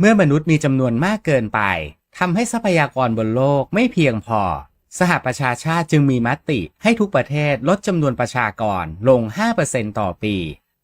เมื่อมนุษย์มีจำนวนมากเกินไปทำให้ทรัพยากรบนโลกไม่เพียงพอ สหประชาชาติจึงมีมติให้ทุกประเทศลดจำนวนประชากรลง 5%ต่อปี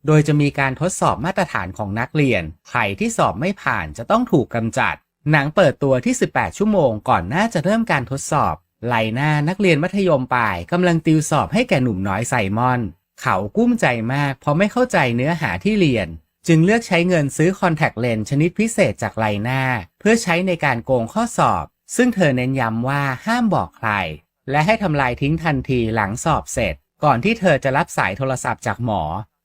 โดยจะมีการทดสอบมาตรฐานของนักเรียน ใครที่สอบไม่ผ่านจะต้องถูกกำจัด หนังเปิดตัวที่ 18 ชั่วโมงก่อนหน้าจะเริ่มการทดสอบ ไลหน้านักเรียนมัธยมปลายกำลังติวสอบให้แก่หนุ่มน้อยไซมอน เขากุ้มใจมากเพราะไม่เข้าใจเนื้อหาที่เรียน จึงเลือกใช้เงินซื้อคอนแทคเลนส์ชนิดพิเศษจากไลน้าเพื่อใช้ในการโกงข้อสอบ ซึ่งเธอเน้นย้ำว่าห้ามบอกใคร และให้ทำลายทิ้งทันทีหลังสอบเสร็จ ก่อนที่เธอจะรับสายโทรศัพท์จากหมอ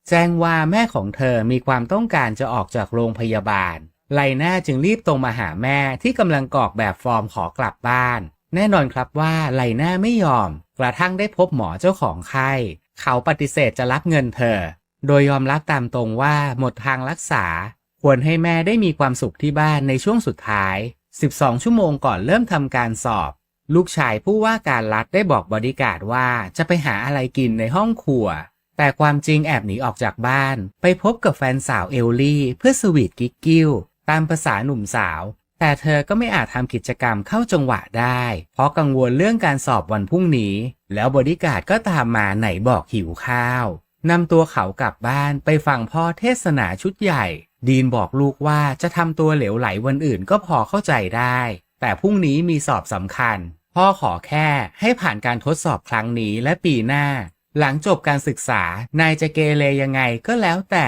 แจ้งว่าแม่ของเธอมีความต้องการจะออกจากโรงพยาบาล ไลน่าจึงรีบตรงมาหาแม่ที่กำลังกรอกแบบฟอร์มขอกลับบ้าน แน่นอนครับว่าไลน่าไม่ยอม กระทั่งได้พบหมอเจ้าของไข้เขาปฏิเสธจะรับเงินเธอ โดยยอมรับตามตรงว่าหมดทางรักษา ควรให้แม่ได้มีความสุขที่บ้านในช่วงสุดท้าย 12 ชั่วโมงก่อนเริ่มทำการสอบ ลูกชายผู้ว่าการรัฐได้บอกบอดี้การว่าจะไปหาอะไรกินในห้องครัว แต่ความจริงแอบหนีออกจากบ้าน ไปพบกับแฟนสาวเอลลี่ เพื่อสวีทกิ๊กกิ้ว ตามภาษาหนุ่มสาว แต่เธอก็ไม่อาจทำกิจกรรมเข้าจังหวะได้ เพราะกังวลเรื่องการสอบวันพรุ่งนี้ แล้วบอดี้การก็ตามมาไหนบอกหิวข้าว นำตัวเขากลับบ้านไปฟังพ่อเทศนาชุดใหญ่ ดีนบอกลูกว่าจะทำตัวเหลวไหลวันอื่นก็พอเข้าใจได้ แต่พรุ่งนี้มีสอบสำคัญ พ่อขอแค่ให้ผ่านการทดสอบครั้งนี้และปีหน้า หลังจบการศึกษานายจะเกเรยังไงก็แล้วแต่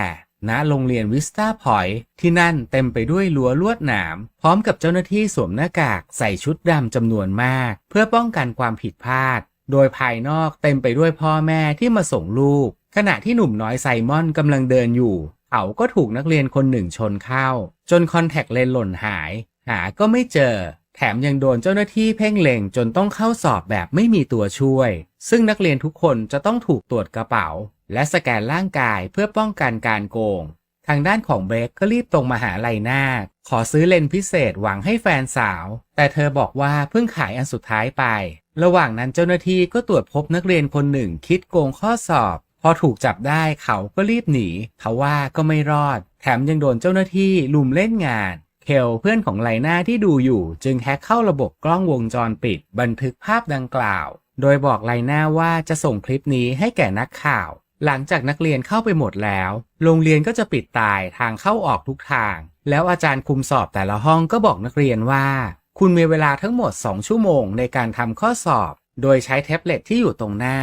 ณโรงเรียนวิสตาพอยที่นั่นเต็มไปด้วยรั้วลวดหนาม พร้อมกับเจ้าหน้าที่สวมหน้ากากใส่ชุดดำจำนวนมาก เพื่อป้องกันความผิดพลาด โดยภายนอกเต็มไปด้วยพ่อแม่ที่มาส่งลูก ขณะที่หนุ่มน้อยไซมอนกำลังเดินอยู่ เขาก็ถูกนักเรียนคนหนึ่งชนเข้า จนคอนแทคเลนส์หล่นหาย หาก็ไม่เจอ แถมยังโดนเจ้าหน้าที่เพ่งเล็งจนต้องเข้าสอบแบบไม่มีตัวช่วย ซึ่งนักเรียนทุกคนจะต้องถูกตรวจกระเป๋า และสแกนร่างกายเพื่อป้องกันการโกง ทางด้านของเบรกก็รีบตรงมาหาไลนาขอซื้อเลนส์พิเศษหวังให้แฟนสาว แต่เธอบอกว่าเพิ่งขายอันสุดท้ายไป ระหว่างนั้นเจ้าหน้าที่ก็ตรวจพบนักเรียนคนหนึ่งคิดโกงข้อสอบ พอถูกจับได้เขาก็รีบหนีเขาว่าก็ไม่รอด แถมยังโดนเจ้าหน้าที่ลุมเล่นงาน เคลเพื่อนของไลนาที่ดูอยู่ จึงแฮกเข้าระบบกล้องวงจรปิด บันทึกภาพดังกล่าว โดยบอกไลนาว่าจะส่งคลิปนี้ให้แก่นักข่าว หลังจากนักเรียนเข้าไปหมดแล้ว โรงเรียนก็จะปิดตายทางเข้าออกทุกทาง แล้วอาจารย์คุมสอบแต่ละห้องก็บอกนักเรียนว่า คุณมีเวลาทั้งหมด 2 ชั่วโมงในการทำข้อสอบ โดยใช้แท็บเล็ตที่อยู่ตรงหน้า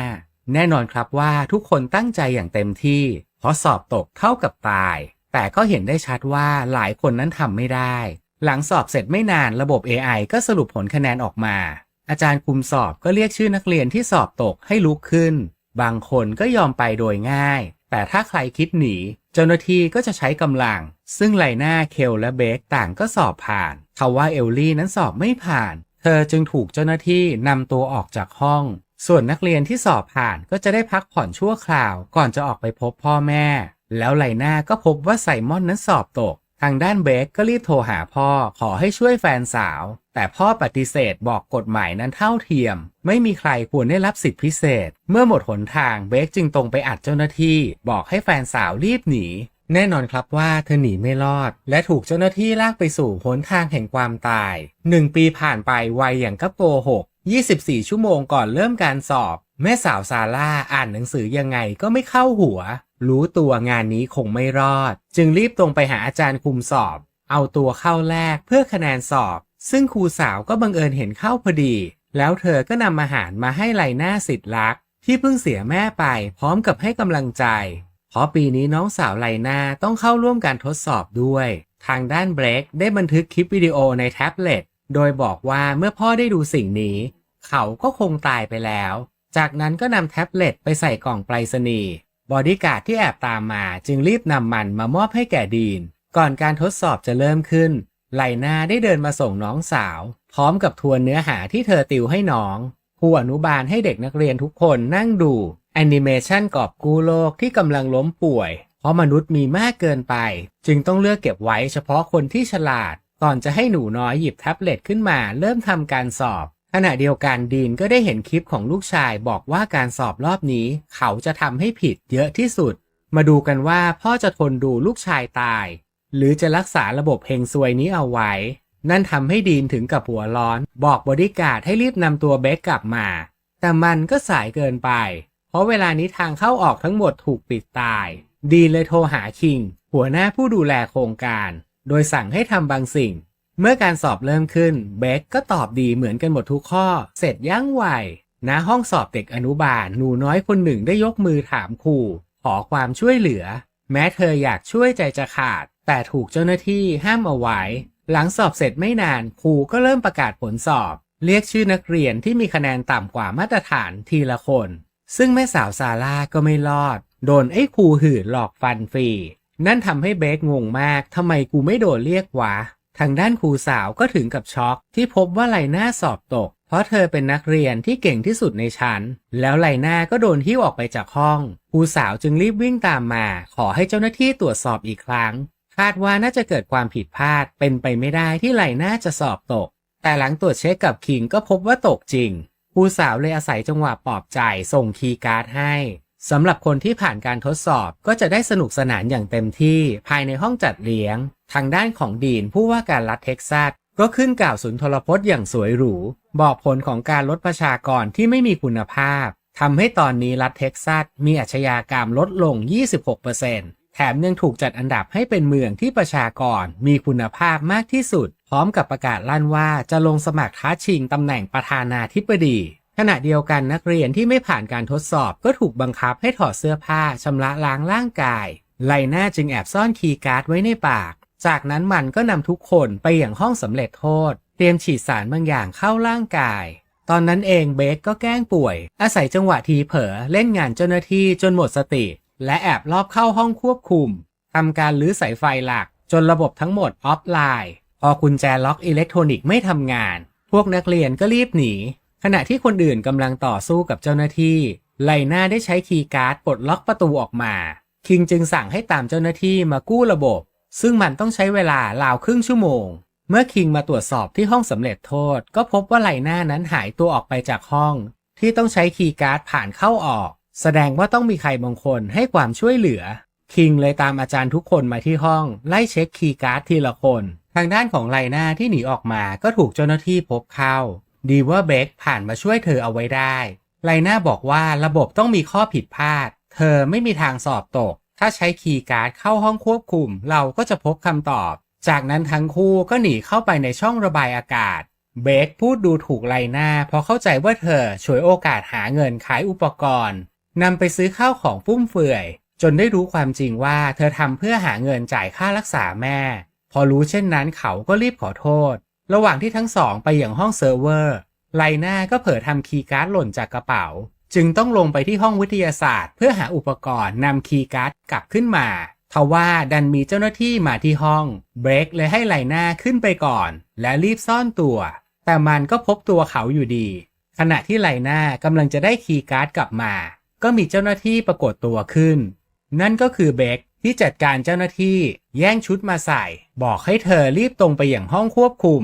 แน่นอนครับว่าทุกคนตั้งใจอย่างเต็มที่ เพราะสอบตกเท่ากับตาย แต่ก็เห็นได้ชัดว่าหลายคนนั้นทำไม่ได้ หลังสอบเสร็จไม่นานระบบ AI ก็สรุปผลคะแนนออกมา อาจารย์คุมสอบก็เรียกชื่อนักเรียนที่สอบตกให้ลุกขึ้น บางคนก็ยอมไปโดยง่าย แต่ถ้าใครคิดหนี เจ้าหน้าที่ก็จะใช้กำลัง ซึ่งไลนาเคลและเบคต่างก็สอบผ่านเขาว่าเอลลี่นั้นสอบไม่ผ่าน เธอจึงถูกเจ้าหน้าที่นำตัวออกจากห้อง ส่วนนักเรียนที่สอบผ่านก็จะได้พักผ่อนชั่วคราว ก่อนจะออกไปพบพ่อแม่ แล้วไลนาก็พบว่าไซมอนนั้นสอบตก ทางด้านเบคก็รีบโทรหาพ่อขอให้ช่วยแฟนสาว แต่พ่อปฏิเสธบอกกฎหมายนั้นเท่าเทียม ไม่มีใครควรได้รับสิทธิพิเศษ เมื่อหมดหนทางเบคจึงตรงไปอัดเจ้าหน้าที่ บอกให้แฟนสาวรีบหนีแน่นอนครับว่าเธอหนีไม่รอด และถูกเจ้าหน้าที่ลากไปสู่หนทางแห่งความตาย1ปีผ่านไปไวอย่างกับโกหก24 ชั่วโมงก่อนเริ่มการสอบ แม่สาวซาร่าอ่านหนังสือยังไงก็ไม่เข้าหัว รู้ตัวงานนี้คงไม่รอด จึงรีบตรงไปหาอาจารย์คุมสอบ เอาตัวเข้าแลกเพื่อคะแนนสอบ ซึ่งครูสาวก็บังเอิญเห็นเข้าพอดี แล้วเธอก็นำอาหารมาให้ไลหน้าสิทธิ์รัก ที่เพิ่งเสียแม่ไปพร้อมกับให้กำลังใจ เพราะปีนี้น้องสาวไลนาต้องเข้าร่วมการทดสอบด้วย ทางด้านเบรกได้บันทึกคลิปวิดีโอในแท็บเล็ต โดยบอกว่าเมื่อพ่อได้ดูสิ่งนี้ เขาก็คงตายไปแล้ว จากนั้นก็นำแท็บเล็ตไปใส่กล่องไปรษณีย์บอดี้การ์ดที่แอบตามมาจึงรีบนำมันมามอบให้แก่ดีน ก่อนการทดสอบจะเริ่มขึ้น ไลนาได้เดินมาส่งน้องสาว พร้อมกับทวนเนื้อหาที่เธอติวให้น้องครูอนุบาลให้เด็กนักเรียนทุกคนนั่งดูแอนิเมชันกอบกู้โลกที่กำลังล้มป่วย เพราะมนุษย์มีมากเกินไป จึงต้องเลือกเก็บไว้เฉพาะคนที่ฉลาด ก่อนจะให้หนูน้อยหยิบแท็บเล็ตขึ้นมาเริ่มทำการสอบ ขณะเดียวกันดีนก็ได้เห็นคลิปของลูกชายบอกว่าการสอบรอบนี้ เขาจะทำให้ผิดเยอะที่สุด มาดูกันว่าพ่อจะทนดูลูกชายตาย หรือจะรักษาระบบเฮงซวยนี้เอาไว้ นั่นทำให้ดีนถึงกับหัวร้อน บอกบริการดให้รีบนำตัวเบคกลับมา แต่มันก็สายเกินไป เพราะเวลานี้ทางเข้าออกทั้งหมดถูกปิดตาย ดีนเลยโทรหาคิง หัวหน้าผู้ดูแลโครงการ โดยสั่งให้ทำบางสิ่ง เมื่อการสอบเริ่มขึ้น เบคก็ตอบดีเหมือนกันหมดทุกข้อ เสร็จยั้งไหวณห้องสอบเด็กอนุบาลหนูน้อยคนหนึ่งได้ยกมือถามครูขอความช่วยเหลือ แม้เธออยากช่วยใจจะขาด แต่ถูกเจ้าหน้าที่ห้ามเอาไว้ หลังสอบเสร็จไม่นานครูก็เริ่มประกาศผลสอบ เรียกชื่อนักเรียนที่มีคะแนนต่ำกว่ามาตรฐานทีละคน ซึ่งแม่สาวซาร่าก็ไม่รอด โดนไอ้ครูหื่นหลอกฟันฟรี นั่นทำให้เบคงงมากทำไมกูไม่โดนเรียกวะทางด้านครูสาวก็ถึงกับช็อก ที่พบว่าไลน่าสอบตก เพราะเธอเป็นนักเรียนที่เก่งที่สุดในชั้น แล้วไลน่าก็โดนหิ้วออกไปจากห้อง ครูสาวจึงรีบวิ่งตามมา ขอให้เจ้าหน้าที่ตรวจสอบอีกครั้ง คาดว่าน่าจะเกิดความผิดพลาด เป็นไปไม่ได้ที่ไลน่าจะสอบตก แต่หลังตรวจเช็คกับคิงก็พบว่าตกจริง ครูสาวเลยอาศัยจังหวะปลอบใจส่งคีย์การ์ดให้ สำหรับคนที่ผ่านการทดสอบก็จะได้สนุกสนานอย่างเต็มที่ภายในห้องจัดเลี้ยง ทางด้านของดีนผู้ว่าการรัฐเท็กซัสก็ขึ้นกล่าวสุนทรพจน์อย่างสวยหรู บอกผลของการลดประชากรที่ไม่มีคุณภาพทำให้ตอนนี้รัฐเท็กซัสมีอาชญากรรมลดลง 26%แถมยังถูกจัดอันดับให้เป็นเมืองที่ประชากรมีคุณภาพมากที่สุด พร้อมกับประกาศลั่นว่าจะลงสมัครท้าชิงตำแหน่งประธานาธิบดี ขณะเดียวกันนักเรียนที่ไม่ผ่านการทดสอบก็ถูกบังคับให้ถอดเสื้อผ้าชำระล้างร่างกาย ไลน่าจึงแอบซ่อนคีย์การ์ดไว้ในปาก จากนั้นมันก็นำทุกคนไปอย่างห้องสำเร็จโทษ เตรียมฉีดสารบางอย่างเข้าร่างกาย ตอนนั้นเองเบคก็แกล้งป่วย อาศัยจังหวะทีเผลอเล่นงานเจ้าหน้าที่จนหมดสติ และแอบลอบเข้าห้องควบคุมทำการลื้อสายไฟหลัก จนระบบทั้งหมดออฟไลน์ พอกุญแจล็อกอิเล็กทรอนิกส์ไม่ทำงาน พวกนักเรียนก็รีบหนี ขณะที่คนอื่นกำลังต่อสู้กับเจ้าหน้าที่ ไลน่าได้ใช้คีย์การ์ดปลดล็อกประตูออกมา คิงจึงสั่งให้ตามเจ้าหน้าที่มากู้ระบบ ซึ่งมันต้องใช้เวลาราวครึ่งชั่วโมง เมื่อคิงมาตรวจสอบที่ห้องสำเร็จโทษ ก็พบว่าไลน่านั้นหายตัวออกไปจากห้อง ที่ต้องใช้คีย์การ์ดผ่านเข้าออก แสดงว่าต้องมีใครบางคนให้ความช่วยเหลือ คิงเลยตามอาจารย์ทุกคนมาที่ห้อง ไล่เช็คคีย์การ์ดทีละคน ทางด้านของไลน่าที่หนีออกมาก็ถูกเจ้าหน้าที่พบเข้า ดีว่าเบคผ่านมาช่วยเธอเอาไว้ได้ไลน่าบอกว่าระบบต้องมีข้อผิดพลาด เธอไม่มีทางสอบตก ถ้าใช้คีย์การ์ดเข้าห้องควบคุม เราก็จะพบคำตอบ จากนั้นทั้งคู่ก็หนีเข้าไปในช่องระบายอากาศ เบคพูดดูถูกไลน่าเพราะเข้าใจว่าเธอฉวยโอกาสหาเงินขายอุปกรณ์นำไปซื้อข้าวของฟุ่มเฟือย จนได้รู้ความจริงว่าเธอทำเพื่อหาเงินจ่ายค่ารักษาแม่ พอรู้เช่นนั้นเขาก็รีบขอโทษ ระหว่างที่ทั้งสองไปอย่างห้องเซิร์ฟเวอร์ ไลน่าก็เผลอทำคีย์การ์ดหล่นจากกระเป๋า จึงต้องลงไปที่ห้องวิทยาศาสตร์ เพื่อหาอุปกรณ์นำคีย์การ์ดกลับขึ้นมาทว่าดันมีเจ้าหน้าที่มาที่ห้อง เบรกเลยให้ไลน่าขึ้นไปก่อน และรีบซ่อนตัว แต่มันก็พบตัวเขาอยู่ดี ขณะที่ไลน่ากำลังจะได้คีย์การ์ดกลับมา ก็มีเจ้าหน้าที่ปรากฏตัวขึ้น นั่นก็คือเบค ที่จัดการเจ้าหน้าที่แย่งชุดมาใส่ บอกให้เธอรีบตรงไปอย่างห้องควบคุม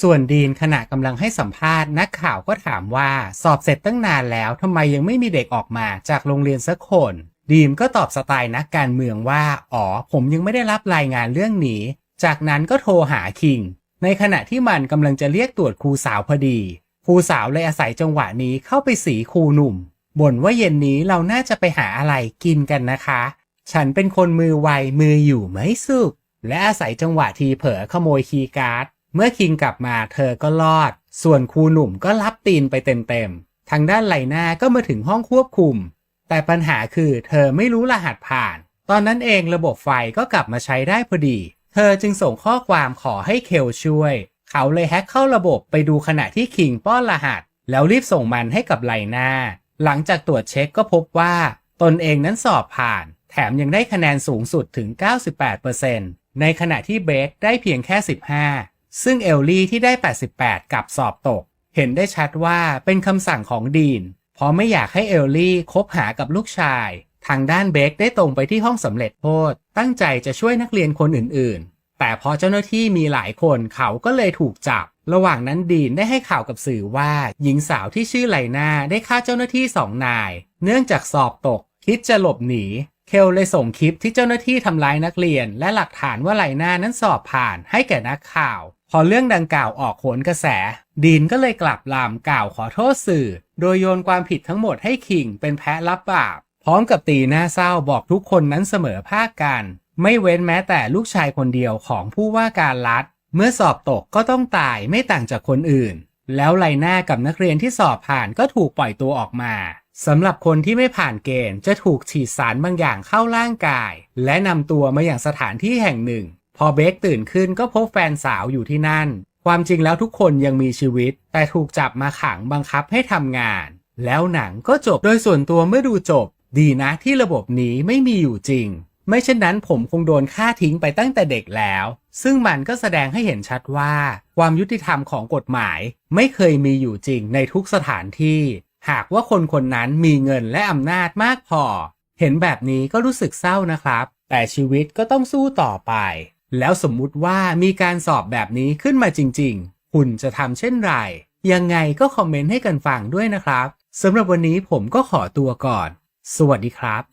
ส่วนดีนขณะกำลังให้สัมภาษณ์นักข่าวก็ถามว่าสอบเสร็จตั้งนานแล้วทำไมยังไม่มีเด็กออกมาจากโรงเรียนสักคน ดีมก็ตอบสไตล์นักการเมืองว่า อ๋อ ผมยังไม่ได้รับรายงานเรื่องนี้ จากนั้นก็โทรหาคิง ในขณะที่มันกำลังจะเรียกตรวจครูสาวพอดีครูสาวเลยอาศัยจังหวะนี้เข้าไปสีครูหนุ่มบ่นว่าเย็นนี้เราน่าจะไปหาอะไรกินกันนะคะ ฉันเป็นคนมือไวมืออยู่ไม่สุกและอาศัยจังหวะทีเผลอขโมยคีย์การ์ด เมื่อคิงกลับมาเธอก็รอด ส่วนครูหนุ่มก็รับตีนไปเต็มๆ ทางด้านไลน่าก็มาถึงห้องควบคุม แต่ปัญหาคือเธอไม่รู้รหัสผ่าน ตอนนั้นเองระบบไฟก็กลับมาใช้ได้พอดี เธอจึงส่งข้อความขอให้เคลช่วย เขาเลยแฮ็กเข้าระบบไปดูขณะที่คิงป้อนรหัส แล้วรีบส่งมันให้กับไลน่าหลังจากตรวจเช็คก็พบว่า ตนเองนั้นสอบผ่าน แถมยังได้คะแนนสูงสุดถึง 98%ในขณะที่เบคได้เพียงแค่ 15 ซึ่งเอลลี่ที่ได้ 88 กับสอบตก เห็นได้ชัดว่าเป็นคำสั่งของดีน เพราะไม่อยากให้เอลลี่คบหากับลูกชาย ทางด้านเบคได้ตรงไปที่ห้องสำเร็จโทษ ตั้งใจจะช่วยนักเรียนคนอื่นๆ แต่พอเจ้าหน้าที่มีหลายคนเขาก็เลยถูกจับ ระหว่างนั้นดีนได้ให้ข่าวกับสื่อว่า หญิงสาวที่ชื่อไลนาได้ฆ่าเจ้าหน้าที่สองนาย เนื่องจากสอบตกคิดจะหลบหนี เคลเลยส่งคลิปที่เจ้าหน้าที่ทำร้ายนักเรียน และหลักฐานว่าไหลหน่านั้นสอบผ่านให้แก่นักข่าว พอเรื่องดังกล่าวออกโขนกระแส ดีนก็เลยกลับลำกล่าวขอโทษสื่อ โดยโยนความผิดทั้งหมดให้คิงเป็นแพ้รับบาป พร้อมกับตีหน้าเศร้าบอกทุกคนนั้นเสมอภาคกัน ไม่เว้นแม้แต่ลูกชายคนเดียวของผู้ว่าการรัฐ เมื่อสอบตกก็ต้องตายไม่ต่างจากคนอื่น แล้วไลน่ากับนักเรียนที่สอบผ่านก็ถูกปล่อยตัวออกมา สำหรับคนที่ไม่ผ่านเกณฑ์จะถูกฉีดสารบางอย่างเข้าร่างกาย และนำตัวมาอย่างสถานที่แห่งหนึ่ง พอเบคตื่นขึ้นก็พบแฟนสาวอยู่ที่นั่น ความจริงแล้วทุกคนยังมีชีวิต แต่ถูกจับมาขังบังคับให้ทำงาน แล้วหนังก็จบโดยส่วนตัวเมื่อดูจบ ดีนะที่ระบบนี้ไม่มีอยู่จริง ไม่เช่นนั้นผมคงโดนฆ่าทิ้งไปตั้งแต่เด็กแล้ว ซึ่งมันก็แสดงให้เห็นชัดว่า ความยุติธรรมของกฎหมาย ไม่เคยมีอยู่จริงในทุกสถานที่ หากว่าคนคนนั้นมีเงินและอำนาจมากพอ เห็นแบบนี้ก็รู้สึกเศร้านะครับ แต่ชีวิตก็ต้องสู้ต่อไป แล้วสมมุติว่ามีการสอบแบบนี้ขึ้นมาจริง ๆ คุณจะทำเช่นไร ยังไงก็คอมเมนต์ให้กันฟังด้วยนะครับสำหรับวันนี้ผมก็ขอตัวก่อน สวัสดีครับ